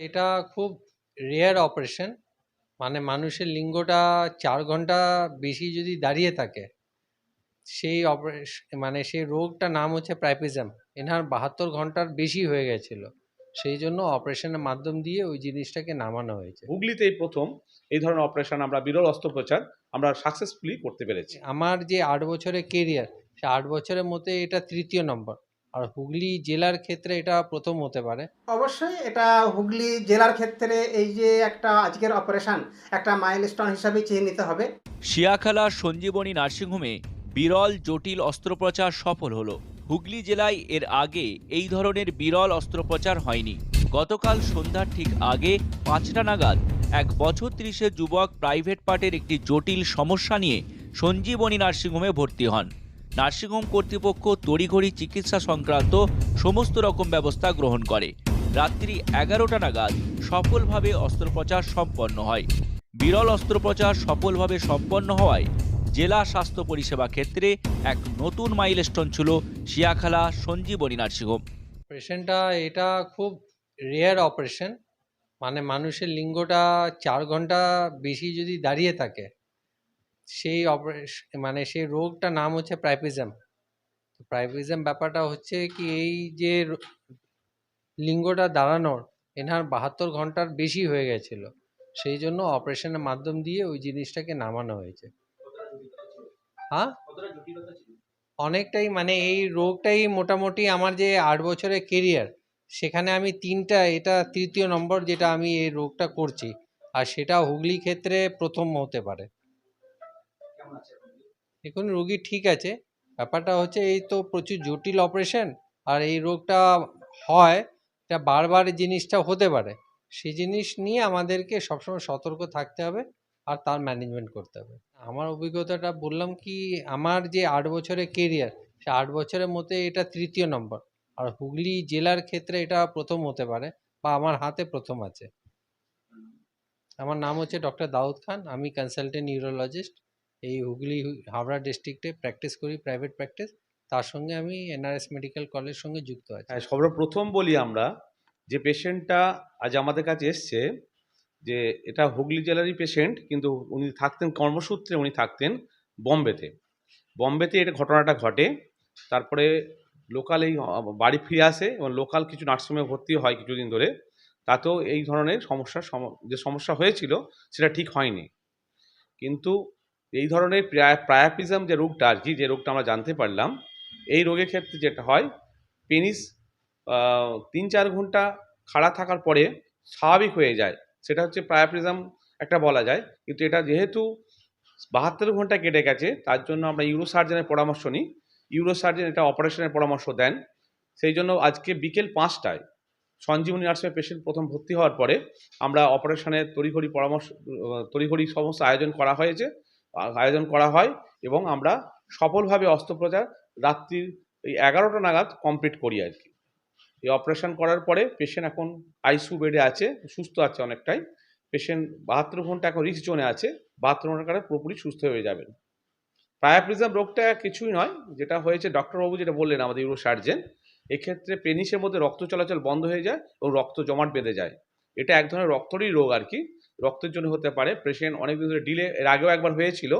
এটা খুব rare operation মানে মানুষের লিঙ্গটা চার ঘণ্টা বেশি যদি দাঁড়িয়ে থাকে সেই মানে সেই রোগটার নাম হচ্ছে প্রাইপিজম এনার বাহাত্তর ঘণ্টার বেশি হয়ে গেছিল। সেই জন্য অপারেশনের মাধ্যম দিয়ে ওই জিনিসটাকে নামানো হয়েছে। হুগলিতে এই প্রথম এই ধরনের অপারেশন আমরা বিরল অস্ত্রোপচার আমরা সাকসেসফুলি করতে পেরেছি। আমার যে আট বছরের কেরিয়ার সে আট বছরের মধ্যে এটা তৃতীয় নম্বর। আর হুগলি জেলার ক্ষেত্রে এটা প্রথম হতে পারে। অবশ্যই এটা হুগলি জেলার ক্ষেত্রে এই যে একটা আজকের অপারেশন একটা মাইলস্টোন হিসাবে চিহ্নিত হবে। শিয়াখালা সঞ্জীবনী নার্সিংহোমে বিরল জটিল অস্ত্রোপচার সফল হলো। হুগলি জেলায় এর আগে এই ধরনের বিরল অস্ত্রোপচার হয়নি। গতকাল সন্ধ্যার ঠিক আগে পাঁচটা নাগাদ এক বছর ত্রিশের যুবক প্রাইভেট পার্টের একটি জটিল সমস্যা নিয়ে সঞ্জীবনী নার্সিংহোমে ভর্তি হন। নার্সিংহোম কর্তৃপক্ষ তড়িঘড়ি চিকিৎসা সংক্রান্ত সমস্ত রকম ব্যবস্থা গ্রহণ করে। রাত্রি এগারোটা নাগাদ সফলভাবে অস্ত্রোপচার সম্পন্ন হয়। বিরল অস্ত্রোপচার সফলভাবে সম্পন্ন হওয়ায় জেলা স্বাস্থ্য পরিষেবা ক্ষেত্রে এক নতুন মাইলস্টোন ছিল শিয়াখালা সঞ্জীবনী নার্সিংহোম। অপারেশনটা এটা খুব রেয়ার অপারেশন মানে মানুষের লিঙ্গটা চার ঘণ্টা বেশি যদি দাঁড়িয়ে থাকে সেই মানে সেই রোগটার নাম হচ্ছে প্রাইপিজম প্রাইপিজম ব্যাপারটা হচ্ছে কি, এই যে লিঙ্গটা দাঁড়ানোর, এনার বাহাত্তর ঘণ্টার বেশি হয়ে গেছিল। সেই জন্য অপারেশনের মাধ্যম দিয়ে ওই জিনিসটাকে নামানো হয়েছে। হ্যাঁ? অনেকটাই মানে এই রোগটাই মোটামুটি আমার যে আট বছরের কেরিয়ার সেখানে আমি তিনটা, এটা তৃতীয় নম্বর যেটা আমি এই রোগটা করছি। আর সেটা হুগলি ক্ষেত্রে প্রথম হতে পারে। এখন রোগী ঠিক আছে। ব্যাপারটা হচ্ছে এই তো প্রচুর জটিল অপারেশন আর এই রোগটা হয়, এটা বারবার জিনিসটা হতে পারে। সেই জিনিস নিয়ে আমাদেরকে সবসময় সতর্ক থাকতে হবে আর তার ম্যানেজমেন্ট করতে হবে। আমার অভিজ্ঞতাটা বললাম কি, আমার যে আট বছরের কেরিয়ার সে আট বছরের মধ্যে এটা তৃতীয় নম্বর আর হুগলি জেলার ক্ষেত্রে এটা প্রথম হতে পারে বা আমার হাতে প্রথম আছে। আমার নাম হচ্ছে ডক্টর দাউদ খান, আমি কনসালটেন্ট নিউরোলজিস্ট এই হুগলি হাওড়া ডিস্ট্রিক্টে প্র্যাকটিস করি প্রাইভেট প্র্যাকটিস তার সঙ্গে আমি এনআরএস মেডিকেল কলেজের সঙ্গে যুক্ত আছি। হ্যাঁ সর্বপ্রথম বলি আমরা যে পেশেন্টটা আজ আমাদের কাছে এসছে যে এটা হুগলি জেলারই পেশেন্ট কিন্তু উনি থাকতেন কর্মসূত্রে, উনি থাকতেন বম্বেতে। বম্বেতে এটা ঘটনাটা ঘটে। তারপরে লোকাল এই বাড়ি ফিরে আসে এবং লোকাল কিছু নার্সিংহোমে ভর্তি হয় কিছুদিন ধরে। তাতেও এই ধরনের সমস্যার সম- যে সমস্যা হয়েছিল, সেটা ঠিক হয়নি। কিন্তু এই ধরনের প্রায়াপিজম যে রোগটা আর কি, যে রোগটা আমরা জানতে পারলাম, এই রোগের ক্ষেত্রে যেটা হয়, পেনিস তিন চার ঘণ্টা খাড়া থাকার পরে স্বাভাবিক হয়ে যায়। সেটা হচ্ছে প্রায়াপ্রিজম একটা বলা যায়। কিন্তু এটা যেহেতু বাহাত্তর ঘণ্টা কেটে গেছে, তার জন্য আমরা ইউরো সার্জনের পরামর্শ নিই। ইউরো সার্জন এটা অপারেশনের পরামর্শ দেন। সেই জন্য আজকে বিকেল পাঁচটায় সঞ্জীবনী নার্সিংহোমে পেশেন্ট প্রথম ভর্তি হওয়ার পরে আমরা অপারেশনের তড়িঘড়ি পরামর্শ, তড়িঘড়ি সমস্ত আয়োজন করা হয়েছে। আয়োজন করা হয় এবং আমরা সফলভাবে অস্ত্রোপচার রাত্রির এই এগারোটা নাগাদ কমপ্লিট করি আর কি। এই অপারেশন করার পরে পেশেন্ট এখন আইসিউ বেডে আছে, সুস্থ আছে অনেকটাই। পেশেন্ট বাহাত্তর ঘণ্টা এখন রিস্ক জোনে আছে, বাহাত্তর ঘণ্টা কালে পুরোপুরি সুস্থ হয়ে যাবেন। প্রায়াপ্রিজম রোগটা কিছুই নয়, যেটা হয়েছে ডক্টরবাবু যেটা বললেন আমাদের ইউরো সার্জেন এক্ষেত্রে পেনিসের মধ্যে রক্ত চলাচল বন্ধ হয়ে যায় এবং রক্ত জমাট বেঁধে যায়। এটা এক ধরনের রক্তরই রোগ আর কি। রক্তের জন্য হতে পারে। পেশেন্ট অনেক দিন ধরে ডিলে এর আগেও একবার হয়েছিল,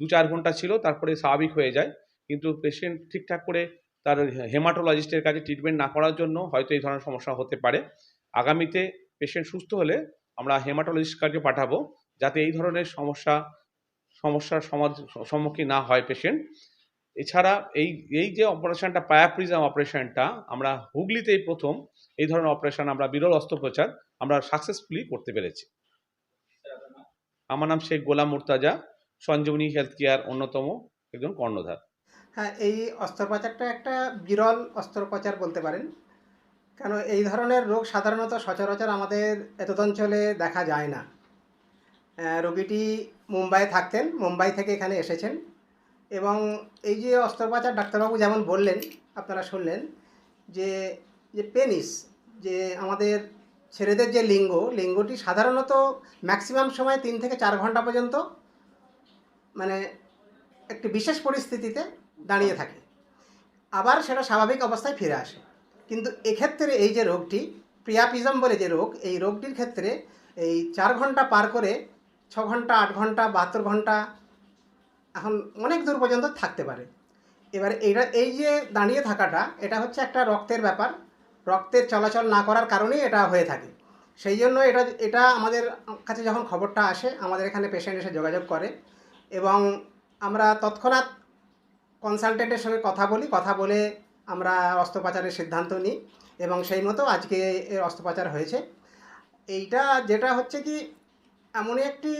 দু চার ঘণ্টা ছিল, তারপরে স্বাভাবিক হয়ে যায়। কিন্তু পেশেন্ট ঠিকঠাক করে তার হেমাটোলজিস্টের কাছে ট্রিটমেন্ট না করার জন্য হয়তো এই ধরনের সমস্যা হতে পারে। আগামীতে পেশেন্ট সুস্থ হলে আমরা হেমাটোলজিস্ট কাছে পাঠাবো, যাতে এই ধরনের সমস্যা, সমস্যার সমাজ সম্মুখীন না হয় পেশেন্ট এছাড়া এই এই যে অপারেশনটা পায়াপ্রিজম অপারেশনটা আমরা হুগলিতেই প্রথম, এই ধরনের অপারেশন আমরা বিরল অস্ত্রোপচার আমরা সাকসেসফুলি করতে পেরেছি। আমার নাম শেখ গোলাম মুর্তাজা, সঞ্জীবনী হেলথ কেয়ার অন্যতম একজন কর্ণধার। হ্যাঁ এই অস্ত্রোপচারটা একটা বিরল অস্ত্রোপচার বলতে পারেন। কেন এই ধরনের রোগ সাধারণত সচরাচর আমাদের এতদ অঞ্চলে দেখা যায় না। রোগীটি মুম্বাইয়ে থাকতেন, মুম্বাই থেকে এখানে এসেছেন এবং এই যে অস্ত্রোপচার ডাক্তারবাবু যেমন বললেন, আপনারা শুনলেন যে যে পেনিস যে আমাদের ছেলেদের যে লিঙ্গ, লিঙ্গটি সাধারণত ম্যাক্সিমাম সময় তিন থেকে চার ঘণ্টা পর্যন্ত মানে একটি বিশেষ পরিস্থিতিতে দাঁড়িয়ে থাকে। আবার সেটা স্বাভাবিক অবস্থায় ফিরে আসে। কিন্তু এক্ষেত্রে এই যে রোগটি প্রিয়াপিজম বলে যে রোগ, এই রোগটির ক্ষেত্রে এই চার ঘণ্টা পার করে ছ ঘণ্টা, আট ঘণ্টা, বাহাত্তর ঘণ্টা এখন অনেক দূর পর্যন্ত থাকতে পারে। এবার এইটা, এই যে দাঁড়িয়ে থাকাটা, এটা হচ্ছে একটা রক্তের ব্যাপার। রক্তের চলাচল না করার কারণেই এটা হয়ে থাকে। সেই জন্য এটা এটা আমাদের কাছে যখন খবরটা আসে, আমাদের এখানে পেশেন্ট এসে যোগাযোগ করে এবং আমরা তৎক্ষণাৎ কনসালটেন্টের সঙ্গে কথা বলি, কথা বলে আমরা অস্ত্রোপচারের সিদ্ধান্ত নিই এবং সেই মতো আজকে এর অস্ত্রোপচার হয়েছে। এইটা যেটা হচ্ছে কি, এমনই একটি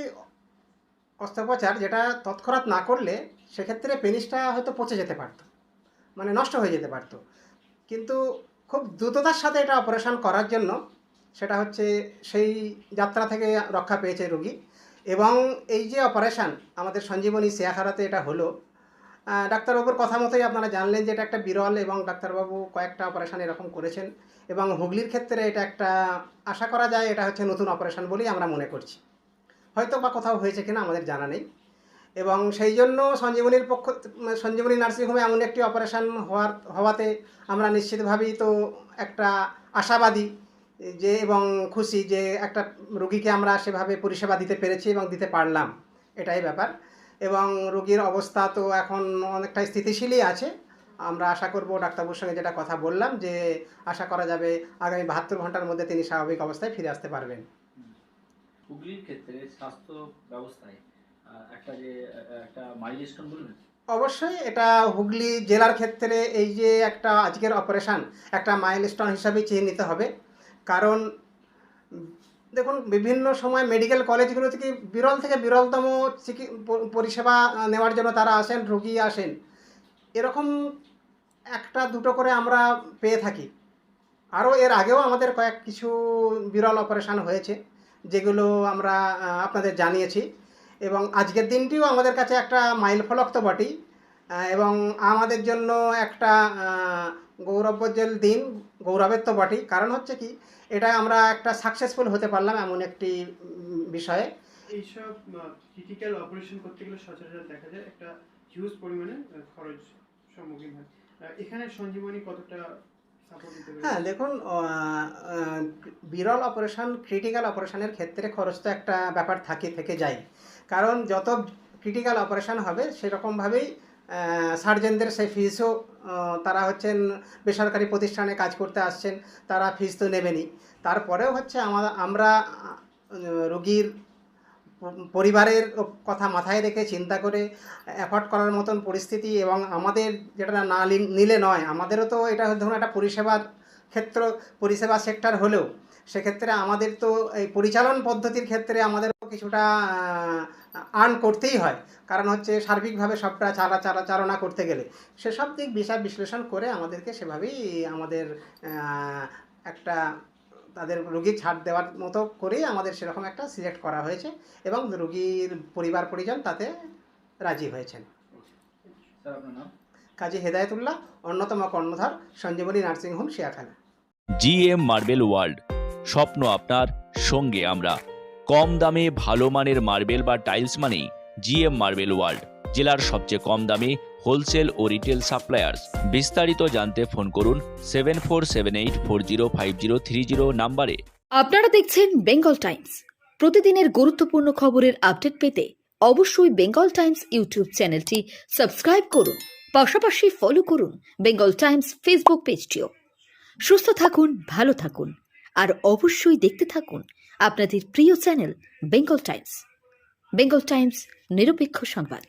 অস্ত্রোপচার যেটা তৎক্ষণাৎ না করলে সেক্ষেত্রে পেনিসটা হয়তো পচে যেতে পারতো মানে নষ্ট হয়ে যেতে পারতো। কিন্তু খুব দ্রুততার সাথে এটা অপারেশন করার জন্য সেটা হচ্ছে সেই যাত্রা থেকে রক্ষা পেয়েছে রোগী। এবং এই যে অপারেশান আমাদের সঞ্জীবনী সিয়াখারাতে এটা হলো ডাক্তারবাবুর কথা মতোই আপনারা জানলেন যে এটা একটা বিরল এবং ডাক্তারবাবু কয়েকটা অপারেশন এরকম করেছেন এবং হুগলির ক্ষেত্রে এটা একটা, আশা করা যায় এটা হচ্ছে নতুন অপারেশন বলেই আমরা মনে করছি। হয়তো বা কোথাও হয়েছে কিনা আমাদের জানা নেই। এবং সেই জন্য সঞ্জীবনীর পক্ষ, সঞ্জীবনী নার্সিংহোমে এমন একটি অপারেশন হওয়ার, হওয়াতে আমরা নিশ্চিতভাবেই তো একটা আশাবাদী যে এবং খুশি যে একটা রুগীকে আমরা সেভাবে পরিষেবা দিতে পেরেছি এবং দিতে পারলাম, এটাই ব্যাপার। এবং রোগীর অবস্থা তো এখন অনেকটা স্থিতিশীলই আছে। আমরা আশা করব ডাক্তারবাবুর সঙ্গে যেটা কথা বললাম যে আশা করা যাবে আগামী বাহাত্তর ঘণ্টার মধ্যে তিনি স্বাভাবিক অবস্থায় ফিরে আসতে পারবেন। হুগলির ক্ষেত্রে স্বাস্থ্য ব্যবস্থায় অবশ্যই এটা হুগলি জেলার ক্ষেত্রে এই যে একটা আজকের অপারেশান একটা মাইলস্টোন হিসাবে চিহ্নিত হবে। কারণ, দেখুন, বিভিন্ন সময় মেডিকেল কলেজগুলো থেকে বিরল থেকে বিরলতম চিকি- পরিষেবা নেওয়ার জন্য তারা আসেন, রুগী আসেন। এরকম একটা দুটো করে আমরা পেয়ে থাকি। আরও এর আগেও আমাদের কয়েক কিছু বিরল অপারেশান হয়েছে, যেগুলো আমরা আপনাদের জানিয়েছি। এবং আজকের দিনটিও আমাদের কাছে একটা মাইল ফলক তো বটেই। এবং আমাদের জন্য একটা গৌরবজ্জ্বল দিন গৌরবের তো বটেই। কারণ হচ্ছে কি এটা আমরা একটা সাকসেসফুল হতে পারলাম এমন একটি বিষয়ে। এইসব ক্রিটিক্যাল অপারেশন করতে গেলে সচরাচর দেখা যায় একটা হিউজ পরিমাণে খরচ সম্মুখীন হয়। এখানে সঞ্জীবনী কতটা হ্যাঁ দেখুন বিরল অপারেশন ক্রিটিক্যাল অপারেশনের ক্ষেত্রে খরচ তো একটা ব্যাপার থাকে থেকে যায়। কারণ যত ক্রিটিক্যাল অপারেশন হবে, সেরকমভাবেই সার্জেনদের সেই ফিসও তারা হচ্ছেন বেসরকারি প্রতিষ্ঠানে কাজ করতে আসছেন, তারা ফিস তো নেবেনই। তারপরেও হচ্ছে আমা- আমরা রুগীর পরিবারের কথা মাথায় রেখে চিন্তা করে অ্যাফোর্ড করার মতন পরিস্থিতি এবং আমাদের যেটা না, নিলে নয়, আমাদেরও তো এটা ধরুন একটা পরিষেবার ক্ষেত্র পরিষেবা সেক্টর হলেও, সেক্ষেত্রে আমাদের তো এই পরিচালন পদ্ধতির ক্ষেত্রে আমাদেরও কিছুটা আর্ন করতেই হয়। কারণ হচ্ছে সার্বিকভাবে সবটা চালা চালা, চালনা করতে গেলে। সেসব দিক বিচার বিশ্লেষণ করে আমাদেরকে সেভাবেই আমাদের একটা তাদের রুগীর ছাড় দেওয়ার মতো করেই আমাদের সেরকম একটা সিলেক্ট করা হয়েছে এবং রুগীর পরিবার, পরিজন তাতে রাজি হয়েছেন। আপনার নাম? কাজী হেদায়তুল্লাহ অন্যতম কর্ণধার Sanjeevani nursing home Shiakhana. GM marble world স্বপ্ন আপনার সঙ্গে আমরা। কম দামে ভালো মানের মার্বেল বা টাইলস মানেই জিএম মার্বেল ওয়ার্ল্ড জেলার সবচেয়ে কম দামে হোলসেল ও রিটেল সাপ্লায়ার্স। বিস্তারিত জানতে ফোন করুন seven four seven eight four zero five zero three zero নাম্বারে। আপনারা দেখছেন বেঙ্গল টাইমস। প্রতিদিনের গুরুত্বপূর্ণ খবরের আপডেট পেতে অবশ্যই বেঙ্গল টাইমস ইউটিউব চ্যানেলটি সাবস্ক্রাইব করুন। পাশাপাশি ফলো করুন বেঙ্গল টাইমস ফেসবুক পেজটিও সুস্থ থাকুন, ভালো থাকুন, আর অবশ্যই দেখতে থাকুন আপনাদের প্রিয় channel Bengal Times Bengal Times নিরপেক্ষ সংবাদ।